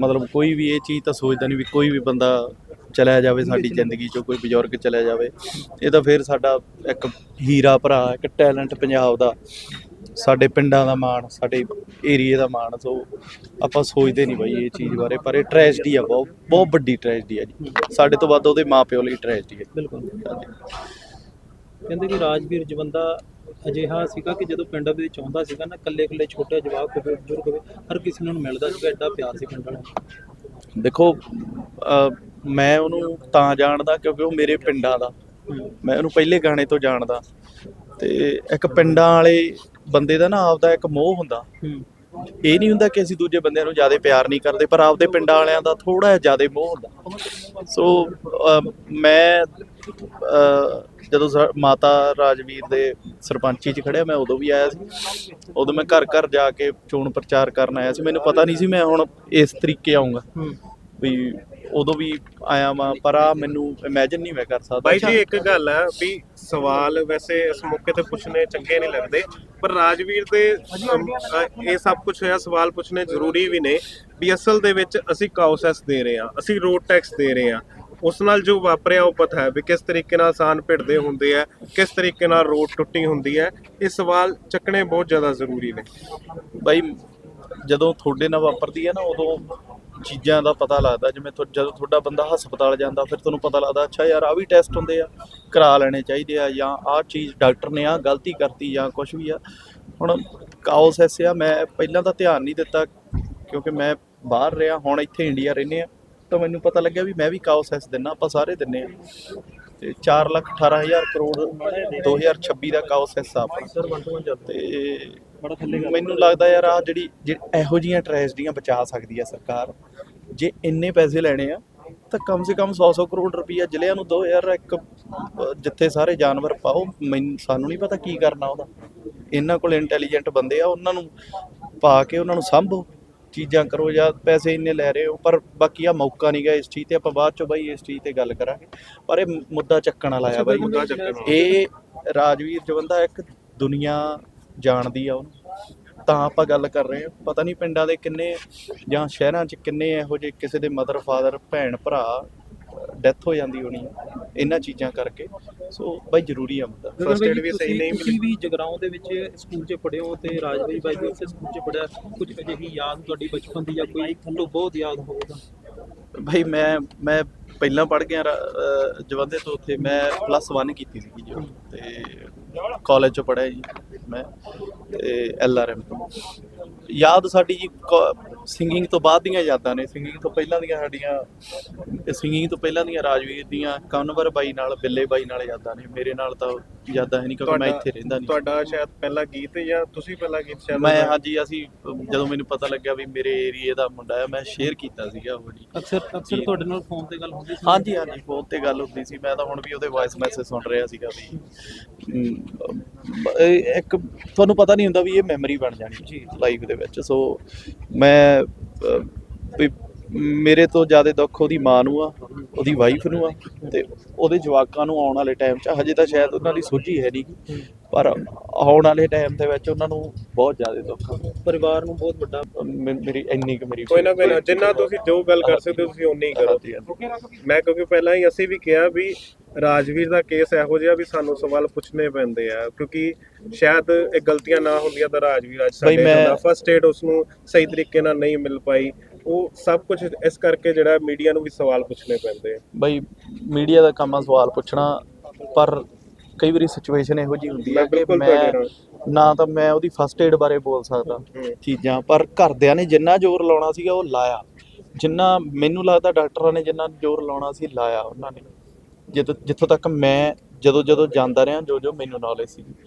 ਮਤਲਬ ਕੋਈ ਵੀ ਇਹ ਚੀਜ਼ ਤਾਂ ਸੋਚਦਾ ਨਹੀਂ ਵੀ ਕੋਈ ਵੀ ਬੰਦਾ ਚਲਿਆ ਜਾਵੇ ਸਾਡੀ ਜ਼ਿੰਦਗੀ ਚੋਂ ਕੋਈ ਬਜ਼ੁਰਗ ਚਲਿਆ ਜਾਵੇ। ਇਹ ਤਾਂ ਫਿਰ ਸਾਡਾ ਇੱਕ ਹੀਰਾ ਭਰਾ ਇੱਕ ਟੈਲੈਂਟ ਪੰਜਾਬ ਦਾ ਸਾਡੇ ਪਿੰਡਾਂ ਦਾ ਮਾਣ ਸਾਡੇ ਏਰੀਏ ਦਾ ਮਾਣ ਸੋ ਆਪਾਂ ਸੋਚਦੇ ਨਹੀਂ ਬਾਈ ਇਹ ਚੀਜ਼ ਬਾਰੇ ਪਰ ਇਹ ਟ੍ਰੈਜਡੀ ਆ ਬਹੁਤ ਬਹੁਤ ਵੱਡੀ ਟ੍ਰੈਜਡੀ ਆ ਜੀ। ਸਾਡੇ ਤੋਂ ਵੱਧ ਉਹਦੇ ਮਾਪਿਓ ਲਈ ਟ੍ਰੈਜਡੀ ਹੈ ਬਿਲਕੁਲ। ਕਹਿੰਦੇ ਕਿ ਰਾਜਵੀਰ ਜਵੰਦਾ ਅਜਿਹਾ ਸੀਗਾ ਕਿ ਜਦੋਂ ਪਿੰਡ ਵਿੱਚ ਆਉਂਦਾ ਸੀਗਾ ਨਾ ਕੱਲੇ ਕੱਲੇ ਛੋਟੇ ਜਵਾਕ ਹੋਵੇ ਬਜ਼ੁਰਗ ਹੋਵੇ ਹਰ ਕਿਸੇ ਨੂੰ ਮਿਲਦਾ ਸੀਗਾ ਐਡਾ ਪਿਆਰ ਸੀ ਪਿੰਡ ਵਾਲਿਆਂ ਦਾ। ਦੇਖੋ ਮੈਂ ਉਹਨੂੰ ਤਾਂ ਜਾਣਦਾ ਕਿਉਂਕਿ ਉਹ ਮੇਰੇ ਪਿੰਡਾਂ ਦਾ। ਮੈਂ ਉਹਨੂੰ ਪਹਿਲੇ ਗਾਣੇ ਤੋਂ ਜਾਣਦਾ। ਤੇ ਇੱਕ ਪਿੰਡਾਂ ਵਾਲੇ ਬੰਦੇ ਦਾ ਨਾ ਆਪਦਾ ਇੱਕ ਮੋਹ ਹੁੰਦਾ। ਇਹ ਨਹੀਂ ਹੁੰਦਾ ਕਿ ਅਸੀਂ ਦੂਜੇ ਬੰਦਿਆਂ ਨੂੰ ਜ਼ਿਆਦਾ ਪਿਆਰ ਨਹੀਂ ਕਰਦੇ ਪਰ ਆਪਦੇ ਪਿੰਡਾਂ ਵਾਲਿਆਂ ਦਾ ਥੋੜਾ ਜਿਹਾ ਜ਼ਿਆਦਾ ਮੋਹ ਹੁੰਦਾ। ਸੋ ਮੈਂ ਜਦੋਂ ਮਾਤਾ ਰਾਜਵੀਰ ਦੇ ਸਰਪੰਚੀ 'ਚ ਖੜਿਆ ਮੈਂ ਉਦੋਂ ਵੀ ਆਇਆ ਸੀ। ਉਦੋਂ ਮੈਂ ਘਰ ਘਰ ਜਾ ਕੇ ਚੋਣ ਪ੍ਰਚਾਰ ਕਰਨ ਆਇਆ ਸੀ। ਮੈਨੂੰ ਪਤਾ ਨਹੀਂ ਸੀ ਮੈਂ ਹੁਣ ਇਸ ਤਰੀਕੇ ਆਉਂਗਾ ਵੀ ਉਦੋਂ ਵੀ ਆਇਆ ਵਾਂ ਪਰ ਆ ਮੈਨੂੰ ਇਮੇਜਿਨ ਨਹੀਂ ਮੈਂ ਕਰ ਸਕਦਾ। ਬਾਈ ਜੀ ਇੱਕ ਗੱਲ ਹੈ ਵੀ ਸਵਾਲ ਵੈਸੇ ਇਸ ਮੌਕੇ ਤੇ ਪੁੱਛਣੇ ਚੰਗੇ ਨਹੀਂ ਲੱਗਦੇ ਪਰ ਰਾਜਵੀਰ ਦੇ ਇਹ ਸਭ ਕੁਝ ਹੋਇਆ ਸਵਾਲ ਪੁੱਛਣੇ ਜ਼ਰੂਰੀ ਵੀ ਨੇ ਵੀ ਅਸਲ ਦੇ ਵਿੱਚ ਅਸੀਂ ਕਾਉਸੈਸ ਦੇ ਰਹੇ ਹਾਂ ਅਸੀਂ ਰੋਡ ਟੈਕਸ ਦੇ ਰਹੇ ਹਾਂ। ਉਸ ਨਾਲ ਜੋ ਵਾਪਰਿਆ ਉਹ ਪਤਾ ਹੈ ਵੀ ਕਿਸ ਤਰੀਕੇ ਨਾਲ ਆਸਾਨ ਭਿੜਦੇ ਹੁੰਦੇ ਆ, ਕਿਸ ਤਰੀਕੇ ਨਾਲ ਰੋਡ ਟੁੱਟੀ ਹੁੰਦੀ ਹੈ, ਇਹ ਸਵਾਲ ਚੱਕਣੇ ਬਹੁਤ ਜ਼ਿਆਦਾ ਜ਼ਰੂਰੀ ਨੇ। ਬਾਈ, ਜਦੋਂ ਤੁਹਾਡੇ ਨਾਲ ਵਾਪਰਦੀ ਹੈ ਨਾ, ਉਦੋਂ ਚੀਜ਼ਾਂ ਦਾ ਪਤਾ ਲੱਗਦਾ, ਜਿਵੇਂ ਤੁਹਾ- ਜਦੋਂ ਤੁਹਾਡਾ ਬੰਦਾ ਹਸਪਤਾਲ ਜਾਂਦਾ, ਫਿਰ ਤੁਹਾਨੂੰ ਪਤਾ ਲੱਗਦਾ, ਅੱਛਾ ਯਾਰ ਆ ਵੀ ਟੈਸਟ ਹੁੰਦੇ ਆ, ਕਰਾ ਲੈਣੇ ਚਾਹੀਦੇ ਆ, ਜਾਂ ਆਹ ਚੀਜ਼ ਡਾਕਟਰ ਨੇ ਆ ਗਲਤੀ ਕਰਤੀ ਜਾਂ ਕੁਝ ਵੀ ਆ। ਹੁਣ ਕਾਉਸ ਐਸੇ ਆ, ਮੈਂ ਪਹਿਲਾਂ ਤਾਂ ਧਿਆਨ ਨਹੀਂ ਦਿੱਤਾ, ਕਿਉਂਕਿ ਮੈਂ ਬਾਹਰ ਰਿਹਾ, ਹੁਣ ਇੱਥੇ ਇੰਡੀਆ ਰਹਿੰਦੇ ਆ। ਤਾਂ ਮੈਨੂੰ ਪਤਾ ਲੱਗਿਆ ਵੀ ਮੈਂ ਵੀ ਕਾਉਸ ਐਸ ਦਿੰਨਾ ਆਪਾਂ ਸਾਰੇ ਦਿੰਨੇ ਆ। ਤੇ 4 ਲੱਖ 18 ਹਜ਼ਾਰ ਕਰੋੜ 2026 ਦਾ ਕਾਉਸ ਐਸ ਆ ਆਪਣਾ। ਸਰ 1 ਟੂ 1 ਚੱਲਦੇ। ਤੇ ਬੜਾ ਥੱਲੇ ਗੱਲ ਮੈਨੂੰ ਲੱਗਦਾ ਯਾਰ ਆ ਜਿਹੜੀ ਇਹੋ ਜੀਆਂ ਟ੍ਰੈਜਡੀਆਂ ਬਚਾ ਸਕਦੀ ਆ ਸਰਕਾਰ ਜੇ ਇੰਨੇ ਪੈਸੇ ਲੈਣੇ ਆ ਤਾਂ ਕਮ ਸੇ ਕਮ 100-100 ਕਰੋੜ ਰੁਪਈਆ ਜ਼ਿਲ੍ਹਿਆਂ ਨੂੰ ਦੋ ਯਾਰ ਇੱਕ ਜਿੱਥੇ ਸਾਰੇ ਜਾਨਵਰ ਪਾਓ ਮੈਨੂੰ ਸਾਨੂੰ ਨਹੀਂ ਪਤਾ ਕੀ ਕਰਨਾ ਉਹਦਾ। ਇਹਨਾਂ ਕੋਲ ਇੰਟੈਲੀਜੈਂਟ ਬੰਦੇ ਆ ਉਹਨਾਂ ਨੂੰ ਪਾ ਕੇ ਉਹਨਾਂ ਨੂੰ ਸੰਭੋ। ਚੀਜ਼ਾਂ ਕਰੋ ਜਾਂ ਪੈਸੇ ਇੰਨੇ ਲੈ ਰਹੇ ਹੋ ਪਰ ਬਾਕੀ ਆ ਮੌਕਾ ਨਹੀਂ ਗਾ ਇਸ ਚੀਜ਼ ਤੇ ਆਪਾਂ ਬਾਅਦ ਚੋਂ ਬਾਈ ਇਸ ਚੀਜ਼ ਤੇ ਗੱਲ ਕਰਾਂਗੇ। ਪਰ ਇਹ ਮੁੱਦਾ ਚੱਕਣ ਵਾਲਾ ਆ ਬਾਈ। ਮੁੱਦਾ ਚੱਕਣ ਵਾਲਾ। ਇਹ ਰਾਜਵੀਰ ਜਵੰਦਾ ਇੱਕ ਦੁਨੀਆ ਜਾਣਦੀ ਆ ਉਹਨੂੰ। ਤਾਂ ਆਪਾਂ ਗੱਲ ਕਰ ਰਹੇ ਹਾਂ। ਪਤਾ ਨਹੀਂ ਪਿੰਡਾਂ ਦੇ ਕਿੰਨੇ ਜਾਂ ਸ਼ਹਿਰਾਂ 'ਚ ਕਿੰਨੇ ਇਹੋ ਜਿਹੇ ਕਿਸੇ ਦੇ ਮਦਰ ਫਾਦਰ ਭੈਣ ਭਰਾ ਡੈਥ ਹੋ ਜਾਂਦੀ ਹੋਣੀ ਆ ਇਹਨਾਂ ਚੀਜ਼ਾਂ ਕਰਕੇ। ਸੋ ਬਾਈ ਜ਼ਰੂਰੀ ਆ ਮੁੱਦਾ aid ਜੀ, ਵੀ ਸਹੀ ਨਹੀਂ ਤੁਸੀਂ ਵੀ ਜਗਰਾਉਂ ਦੇ ਵਿੱਚ ਸਕੂਲ 'ਚ ਪੜ੍ਹੇ ਹੋ ਤੇ ਰਾਜਵੀਰ ਬਾਈ ਵੀ ਉਸੇ ਸਕੂਲ 'ਚ ਪੜ੍ਹਿਆ ਕੁਝ ਅਜਿਹੀ ਯਾਦ ਤੁਹਾਡੀ ਬਚਪਨ ਦੀ ਜਾਂ ਕੋਈ ਤੁਹਾਨੂੰ ਬਹੁਤ ਯਾਦ ਹੋਊਗਾ ਭਾਈ ਮੈਂ ਮੈਂ ਪਹਿਲਾਂ ਪੜ੍ਹ ਗਿਆ ਜਵੰਦੇ ਤੋਂ ਉੱਥੇ ਮੈਂ ਪਲੱਸ 1 ਕੀਤੀ ਸੀ ਜੋ। ਤੇ ਕਾਲਜ ਚ ਪੜ੍ਹਿਆ ਜੀ ਮੈਂ ਤੇ ਐਲਆਰਐਮ ਤੋਂ। ਯਾਦ ਸਾਡੀ ਜੀ ਸਿੰਗਿੰਗ ਤੋਂ ਬਾਅਦ ਦੀਆਂ ਯਾਦਾਂ ਨੇ ਸਿੰਗਿੰਗ ਤੋਂ ਪਹਿਲਾਂ ਦੀਆਂ ਸਾਡੀਆਂ, ਤੇ ਸਿੰਗਿੰਗ ਤੋਂ ਪਹਿਲਾਂ ਦੀਆਂ ਰਾਜਵੀਰ ਦੀਆਂ, ਕਨਵਰ ਬਾਈ ਨਾਲ, ਬਿੱਲੇ ਬਾਈ ਨਾਲ ਯਾਦਾਂ ਨੇ, ਮੇਰੇ ਨਾਲ ਤਾਂ ਹੈ ਨਹੀਂ ਕਿਉਂਕਿ ਮੈਂ ਇੱਥੇ ਰਹਿੰਦਾ ਨਹੀਂ। ਤੁਹਾਡਾ ਸ਼ਾਇਦ ਪਹਿਲਾ ਗੀਤ ਜਾਂ ਤੁਸੀਂ ਪਹਿਲਾ ਗੀਤ ਸ਼ਾਇਦ ਮੈਂ ਹਾਂਜੀ ਅਸੀਂ ਜਦੋਂ ਮੈਨੂੰ ਪਤਾ ਲੱਗਿਆ ਵੀ ਮੇਰੇ ਏਰੀਏ ਦਾ ਮੁੰਡਾ ਹੈ ਮੈਂ ਸ਼ੇਅਰ ਕੀਤਾ ਸੀਗਾ ਉਹ ਜੀ। ਅਕਸਰ ਅਕਸਰ ਤੁਹਾਡੇ ਨਾਲ ਫੋਨ ਤੇ ਗੱਲ ਹੁੰਦੀ ਸੀ। ਹਾਂਜੀ ਹਾਂਜੀ ਫੋਨ ਤੇ ਗੱਲ ਹੁੰਦੀ ਸੀ। ਮੈਂ ਤਾਂ ਹੁਣ ਵੀ ਉਹਦੇ ਵਾਇਸ ਮੈਸੇਜ ਸੁਣ ਰਿਹਾ ਸੀਗਾ ਵੀ ਅਮ, ਇਹ ਇੱਕ ਤੁਹਾਨੂੰ ਪਤਾ ਨਹੀਂ ਹੁੰਦਾ ਵੀ ਇਹ ਮੈਮਰੀ ਬਣ ਜਾਣੀ ਜੀ ਲਾਈਫ ਦੇ ਵਿੱਚ। ਸੋ ਮੈਂ ਅਹ, ਵੀ ਮੇਰੇ ਤੋਂ ਜ਼ਿਆਦਾ ਦੁੱਖ ਉਹਦੀ ਮਾਂ ਨੂੰ ਆ ਉਹਦੀ ਵਾਈਫ ਨੂੰ ਆ ਤੇ ਉਹਦੇ ਜਵਾਕਾਂ ਨੂੰ ਆਉਣ ਵਾਲੇ ਟਾਈਮ 'ਚ ਹਜੇ ਤਾਂ ਸ਼ਾਇਦ ਉਹਨਾਂ ਦੀ ਸੋਝੀ ਹੈ ਨਹੀਂ ਪਰ ਆਉਣ ਵਾਲੇ ਟਾਈਮ ਦੇ ਵਿੱਚ ਉਹਨਾਂ ਨੂੰ ਬਹੁਤ ਜ਼ਿਆਦਾ ਦੁੱਖ ਆ ਪਰਿਵਾਰ ਨੂੰ ਬਹੁਤ ਵੱਡਾ ਮੇ- ਮੇਰੀ ਇੰਨੀ ਕੁ ਮੇਰੀ ਕੋਈ ਨਾ ਕੋਈ ਨਾ ਜਿੰਨਾ ਤੁਸੀਂ ਜੋ ਗੱਲ ਕਰ ਸਕਦੇ ਹੋ ਤੁਸੀਂ ਓਨੀ ਹੀ ਕਰੋ। ਮੈਂ ਕਿਉਂਕਿ ਪਹਿਲਾਂ ਹੀ ਅਸੀਂ ਵੀ ਕਿਹਾ ਵੀ ਰਾਜਵੀਰ ਦਾ ਕੇਸ ਇਹੋ ਜਿਹਾ ਵੀ ਸਾਨੂੰ ਸਵਾਲ ਪੁੱਛਣੇ ਪੈਂਦੇ ਆ ਕਿਉਂਕਿ ਸ਼ਾਇਦ ਇਹ ਗਲਤੀਆਂ ਨਾ ਹੁੰਦੀਆਂ ਤਾਂ ਰਾਜਵੀਰ ਅੱਜ ਸਾਡੇ ਹੁੰਦਾ ਫਸਟ ਏਡ ਉਸ ਨੂੰ ਸਹੀ ਤਰੀਕੇ ਨਾਲ ਨਹੀਂ ਮਿਲ ਪਾਈ ਉਹ ਸਭ ਕੁਝ ਇਸ ਕਰਕੇ ਜਿਹੜਾ ਮੀਡੀਆ ਨੂੰ ਵੀ ਸਵਾਲ ਪੁੱਛਣੇ ਪੈਂਦੇ ਆ ਬਈ ਮੀਡੀਆ ਦਾ ਕੰਮ ਆ ਸਵਾਲ ਪੁੱਛਣਾ ਪਰ ਕਈ ਵਾਰੀ ਸਿਚੁਏਸ਼ਨ ਇਹੋ ਜੀ ਹੁੰਦੀ ਹੈ ਕਿ ਮੈਂ। ਨਾ ਤਾਂ ਮੈਂ ਉਹਦੀ ਫਸਟ ਏਡ ਬਾਰੇ ਬੋਲ ਸਕਦਾ। ਚੀਜ਼ਾਂ ਪਰ ਘਰਦਿਆਂ ਨੇ ਜਿੰਨਾ ਜ਼ੋਰ ਲਾਉਣਾ ਸੀਗਾ ਉਹ ਲਾਇਆ ਜਿੰਨਾ ਮੈਨੂੰ ਲੱਗਦਾ ਡਾਕਟਰਾਂ ਨੇ ਜਿੰਨਾ ਜ਼ੋਰ ਲਾਉਣਾ ਸੀ ਲਾਇਆ ਉਹਨਾਂ ਨੇ ਜਿੱਥੋਂ ਜਿੱਥੋਂ ਤੱਕ ਮੈਂ ਜਦੋਂ ਜਦੋਂ ਜਾਂਦਾ ਰਿਹਾ ਜੋ ਜੋ ਮੈਨੂੰ ਨੌਲੇਜ ਸੀ।